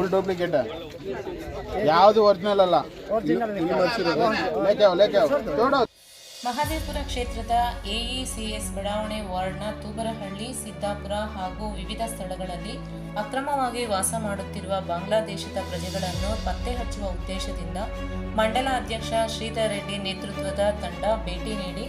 Full duplicate ಯಾವುದು original ಅಲ್ಲ. ಮಹದೇವಪುರ ಕ್ಷೇತ್ರದ ಎಇಸಿಎಸ್ ಬಡಾವಣೆ ವಾರ್ಡ್ನ ತೂಬರಹಳ್ಳಿ ಸಿದ್ದಾಪುರ ಹಾಗೂ ವಿವಿಧ ಸ್ಥಳಗಳಲ್ಲಿ ಅಕ್ರಮವಾಗಿ ವಾಸ ಮಾಡುತ್ತಿರುವ ಬಾಂಗ್ಲಾದೇಶದ ಪ್ರಜೆಗಳನ್ನು ಪತ್ತೆ ಹಚ್ಚುವ ಉದ್ದೇಶದಿಂದ ಮಂಡಲ ಅಧ್ಯಕ್ಷ ಶ್ರೀಧರ್ ರೆಡ್ಡಿ ನೇತೃತ್ವದ ತಂಡ ಭೇಟಿ ನೀಡಿ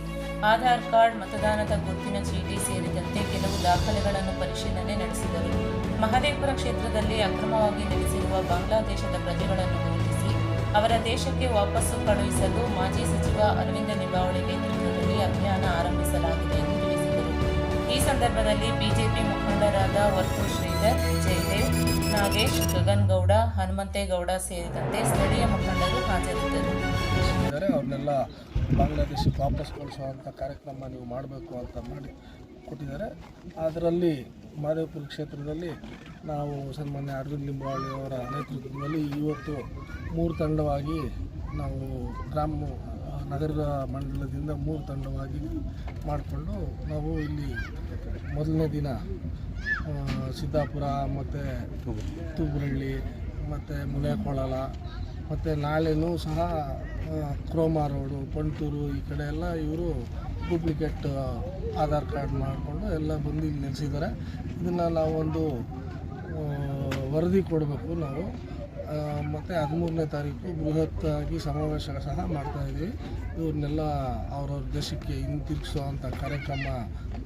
ಆಧಾರ್ ಕಾರ್ಡ್ ಮತದಾನದ ಗುರುತಿನ ಚೀಟಿ ಸೇರಿದಂತೆ ಕೆಲವು ದಾಖಲೆಗಳನ್ನು ಪರಿಶೀಲನೆ ನಡೆಸಿದರು. ಮಹದೇವಪುರ ಕ್ಷೇತ್ರದಲ್ಲಿ ಅಕ್ರಮವಾಗಿ ನೆಲೆಸಿರುವ ಬಾಂಗ್ಲಾದೇಶದ ಪ್ರಜೆಗಳನ್ನು ಗುರುತಿಸಿ, ಅವರ ದೇಶಕ್ಕೆ ವಾಪಸ್ಸು ಕಳುಹಿಸಲು ಮಾಜಿ ಸಚಿವ ಅರವಿಂದ ನಿಂಬಾವಳಿಗೆ ನೇತೃತ್ವದಲ್ಲಿ ಅಭಿಯಾನ ಆರಂಭಿಸಲಾಗಿದೆ ಎಂದು ತಿಳಿಸಿದರು. ಈ ಸಂದರ್ಭದಲ್ಲಿ ಬಿಜೆಪಿ ಮುಖಂಡರಾದ ವರ್ತು ಶ್ರೀಧರ್, ಜಯದೇವ್, ನಾಗೇಶ್ ಗಗನ್ ಗೌಡ ಹನುಮಂತೇಗೌಡ ಸೇರಿದಂತೆ ಸ್ಥಳೀಯ ಮುಖಂಡರು ಹಾಜರಿದ್ದರು. ಬಾಂಗ್ಲಾದೇಶಕ್ಕೆ ವಾಪಸ್ ಕಳಿಸುವಂಥ ಕಾರ್ಯಕ್ರಮ ನೀವು ಮಾಡಬೇಕು ಅಂತ ಮಾಡಿ ಕೊಟ್ಟಿದ್ದಾರೆ. ಅದರಲ್ಲಿ ಮಾದೇವಪುರ ಕ್ಷೇತ್ರದಲ್ಲಿ ನಾವು ಸನ್ಮಾನ್ಯ ಅರವಿಂದ್ ಲಿಂಬಾವಳಿ ಅವರ ನೇತೃತ್ವದಲ್ಲಿ ಇವತ್ತು ಮೂರು ತಂಡವಾಗಿ ನಾವು ಗ್ರಾಮ, ನಗರದ ಮಂಡಲದಿಂದ ಮೂರು ತಂಡವಾಗಿ ಮಾಡಿಕೊಂಡು ನಾವು ಇಲ್ಲಿ ಮೊದಲನೇ ದಿನ ಸಿದ್ದಾಪುರ ಮತ್ತು ತೂಗುರಳ್ಳಿ ಮತ್ತು ಮುನೇಕೊಳಲ ಮತ್ತು ನಾಳೆನೂ ಸಹ ಕ್ರೋಮಾ ರೋಡು, ಪಂಟೂರು ಈ ಕಡೆ ಎಲ್ಲ ಇವರು ಡೂಪ್ಲಿಕೇಟ್ ಆಧಾರ್ ಕಾರ್ಡ್ ಮಾಡಿಕೊಂಡು ಎಲ್ಲ ಬಂದು ಇಲ್ಲಿ ನೆಲೆಸಿದ್ದಾರೆ. ಇದನ್ನು ನಾವೊಂದು ವರದಿ ಕೊಡಬೇಕು ನಾವು. ಮತ್ತು ಹದಿಮೂರನೇ ತಾರೀಕು ಬೃಹತ್ತಾಗಿ ಸಮಾವೇಶ ಸಹ ಮಾಡ್ತಾಯಿದ್ದೀವಿ ಇವ್ರನ್ನೆಲ್ಲ ಅವ್ರವ್ರ ದೇಶಕ್ಕೆ ಹಿಂತಿರುಗಿಸುವಂಥ ಕಾರ್ಯಕ್ರಮ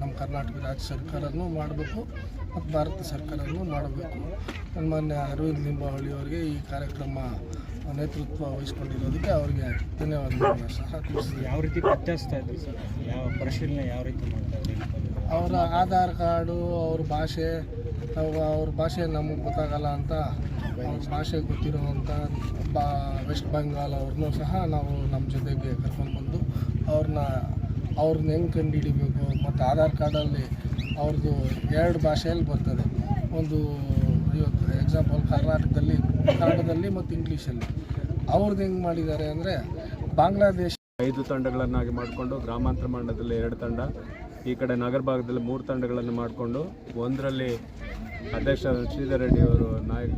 ನಮ್ಮ ಕರ್ನಾಟಕ ರಾಜ್ಯ ಸರ್ಕಾರನೂ ಮಾಡಬೇಕು ಮತ್ತು ಭಾರತ ಸರ್ಕಾರನೂ ಮಾಡಬೇಕು. ಸನ್ಮಾನ್ಯ ಅರವಿಂದ್ ಲಿಂಬಾವಳಿ ಅವರಿಗೆ ಈ ಕಾರ್ಯಕ್ರಮ ನೇತೃತ್ವ ವಹಿಸ್ಕೊಂಡಿರೋದಕ್ಕೆ ಅವರಿಗೆ ಧನ್ಯವಾದಗಳನ್ನ ಸಹ ತಿಳಿಸಿದೆ ಯಾವ ರೀತಿ ಪತ್ತೆ ಇದ್ದೀವಿ ಸರ್? ಯಾವ ಪರಿಶೀಲನೆ ಯಾವ ರೀತಿ ಮಾಡ್ತಾ ಇದ್ದೀವಿ ಅವರ ಆಧಾರ್ ಕಾರ್ಡು ಅವ್ರ ಭಾಷೆ ಅವ- ಅವ್ರ ಭಾಷೆ ನಮಗೆ ಗೊತ್ತಾಗಲ್ಲ ಅಂತ, ಅವ್ರ ಭಾಷೆ ಗೊತ್ತಿರುವಂಥ ಬಾ ವೆಸ್ಟ್ ಬೆಂಗಾಲ್ ಅವ್ರನ್ನೂ ಸಹ ನಾವು ನಮ್ಮ ಜೊತೆಗೆ ಕರ್ಕೊಂಡ್ಬಂದು ಅವ್ರನ್ನ ಅವ್ರನ್ನ ಹೆಂಗೆ ಕಂಡುಹಿಡಿಬೇಕು ಮತ್ತು ಆಧಾರ್ ಕಾರ್ಡಲ್ಲಿ ಅವ್ರದ್ದು ಎರಡು ಭಾಷೆಯಲ್ಲಿ ಬರ್ತದೆ. ಒಂದು ಇವತ್ತು ಎಕ್ಸಾಂಪಲ್ ಕರ್ನಾಟಕದಲ್ಲಿ, ಕನ್ನಡದಲ್ಲಿ ಮತ್ತು ಇಂಗ್ಲೀಷಲ್ಲಿ ಅವ್ರದ್ದು ಹೆಂಗೆ ಮಾಡಿದ್ದಾರೆ ಅಂದರೆ, ಬಾಂಗ್ಲಾದೇಶ ಐದು ತಂಡಗಳನ್ನಾಗಿ ಮಾಡಿಕೊಂಡು ಗ್ರಾಮಾಂತರ ಮಂಡಲದಲ್ಲಿ ಎರಡು ತಂಡ ಈ ಕಡೆ ನಗರ ಭಾಗದಲ್ಲಿ ಮೂರು ತಂಡಗಳನ್ನು ಮಾಡಿಕೊಂಡು ಒಂದರಲ್ಲಿ ಅಧ್ಯಕ್ಷ ಶ್ರೀಧರ್ ರೆಡ್ಡಿ ಅವರು ನಾಯಕ್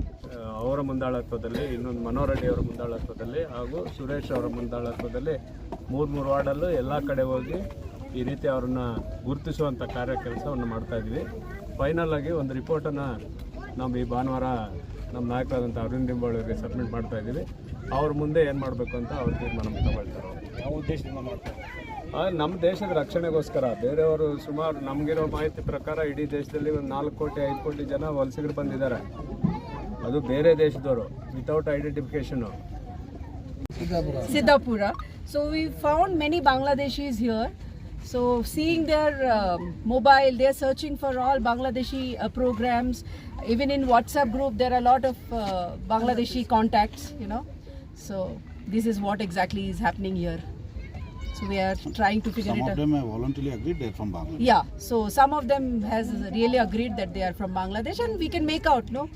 ಅವರ ಮುಂದಾಳತ್ವದಲ್ಲಿ ಇನ್ನೊಂದು ಮನೋಹರ್ ರೆಡ್ಡಿ ಅವರ ಮುಂದಾಳತ್ವದಲ್ಲಿ ಹಾಗೂ ಸುರೇಶ್ ಅವರ ಮುಂದಾಳತ್ವದಲ್ಲಿ ಮೂರು ಮೂರು ವಾರ್ಡಲ್ಲೂ ಎಲ್ಲ ಕಡೆ ಹೋಗಿ ಈ ರೀತಿ ಅವ್ರನ್ನ ಗುರುತಿಸುವಂಥ ಕಾರ್ಯ ಕೆಲಸವನ್ನು ಮಾಡ್ತಾಯಿದ್ವಿ ಫೈನಲ್ ಆಗಿ ಒಂದು ರಿಪೋರ್ಟನ್ನು ನಾವು ಈ ಭಾನುವಾರ ನಮ್ಮ ನಾಯಕರಾದಂಥ ಅರವಿಂದ್ ಲಿಂಬಾವಳಿ ಅವರಿಗೆ ಸಬ್ಮಿಟ್ ಮಾಡ್ತಾ ಇದ್ದೀವಿ. ಅವ್ರ ಮುಂದೆ ಏನು ಮಾಡಬೇಕು ಅಂತ ಅವ್ರ ತೀರ್ಮಾನ ತಗೊಳ್ತಾರೆ. ಆ ಉದ್ದೇಶದಿಂದ ಮಾಡ್ತಾ ಇದ್ರಿ ಆ, ನಮ್ಮ ದೇಶದ ರಕ್ಷಣೆಗೋಸ್ಕರ ಬೇರೆಯವರು ಸುಮಾರು ನಮಗಿರೋ ಮಾಹಿತಿ ಪ್ರಕಾರ ಇಡೀ ದೇಶದಲ್ಲಿ ಒಂದು ನಾಲ್ಕು ಕೋಟಿ ಐದು ಕೋಟಿ ಜನ ವಲಸಿಗರು ಬಂದಿದ್ದಾರೆ ಅದು ಬೇರೆ ದೇಶದವರು without identification Siddapura so we found many is here. So seeing their mobile there searching searching for all Bangladeshi programs. Even in WhatsApp group, there are a lot of uh, Bangladeshi contacts. You know, so this is what exactly is. So we are trying to figure Some it of them have voluntarily agreed they're from Bangladesh. Yeah. So some of them has really agreed that they are from Bangladesh, and we can make out. No,